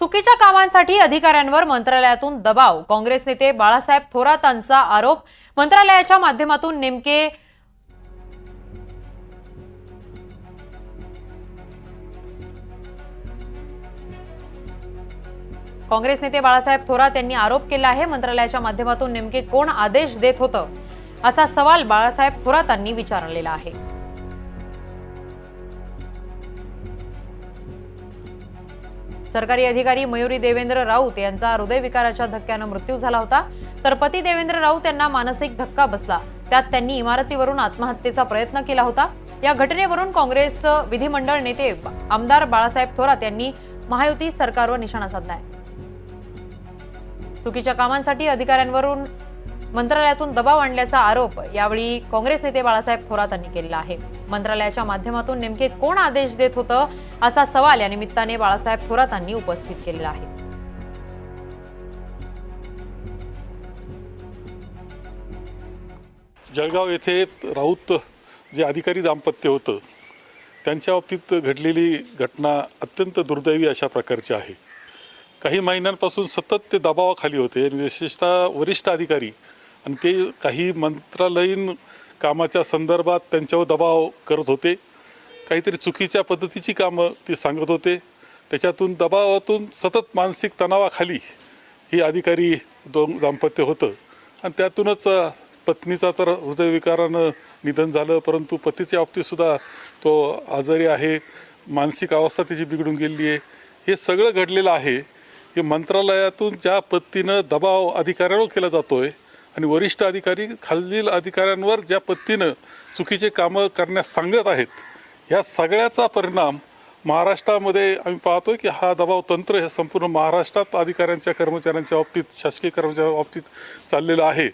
चुकीच्या कामांसाठी अधिकाऱ्यांवर मंत्रालयातून दबाव. काँग्रेस नेते बाळासाहेब थोरातांचा आरोप. मंत्रालयाच्या माध्यमातून नेमके काँग्रेस नेते बाळासाहेब थोरात यांनी आरोप केला आहे. मंत्रालयाच्या माध्यमातून नेमके कोण आदेश देत होतं असा सवाल बाळासाहेब थोरातांनी विचारलेला आहे. सरकारी अधिकारी मयुरी देवेंद्र राऊत यांचा हृदयविकाराच्या धक्क्यानं मृत्यू झाला होता. तर पती देवेंद्र राऊत यांना मानसिक धक्का बसला. त्यात त्यांनी इमारतीवरून आत्महत्येचा प्रयत्न केला होता. या घटनेवरून काँग्रेस विधिमंडळ नेते आमदार बाळासाहेब थोरात यांनी महायुती सरकारवर निशाणा साधलाय. चुकीच्या कामांसाठी अधिकाऱ्यांवरून मंत्रालयातून दबाव आणल्याचा आरोप यावेळी काँग्रेस नेते बाळासाहेब थोरात यांनी केलेला आहे. मंत्रालयाच्या माध्यमातून नेमके कोण आदेश देत होतं? असा सवाल या निमित्ताने बाळासाहेब थोरातांनी उपस्थित केलेला आहे. जळगाव येथे राऊत जे अधिकारी दाम्पत्य होतं त्यांच्या बाबतीत घडलेली घटना अत्यंत दुर्दैवी अशा प्रकारची आहे. काही महिन्यांपासून सतत ते दबावाखाली होते आणि विशेषतः वरिष्ठ अधिकारी आणि ते काही मंत्रालयीन कामाच्या संदर्भात त्यांच्यावर दबाव करत होते. काहीतरी चुकीच्या पद्धतीची कामं ते सांगत होते. त्याच्यातून दबावातून सतत मानसिक तणावाखाली ही अधिकारी दोन दाम्पत्य होतं. आणि त्यातूनच पत्नीचा तर हृदयविकारानं निधन झालं परंतु पतीच्या बाबतीतसुद्धा तो आजारी आहे मानसिक अवस्था त्याची बिघडून गेलेली आहे. हे सगळं घडलेलं आहे. हे मंत्रालयातून ज्या पद्धतीनं दबाव अधिकाऱ्यांवर केला जातो आहे आणि वरिष्ठ अधिकारी खालील अधिकाऱ्यांवर ज्या पद्धतीनं चुकीचे कामं करण्यास सांगत आहेत ह्या सगळ्याचा परिणाम महाराष्ट्रामध्ये आम्ही पाहतो की हा दबाव तंत्र हे संपूर्ण महाराष्ट्रात अधिकाऱ्यांच्या कर्मचाऱ्यांच्या बाबतीत शासकीय कर्मचाऱ्यांच्या बाबतीत चाललेलं आहे.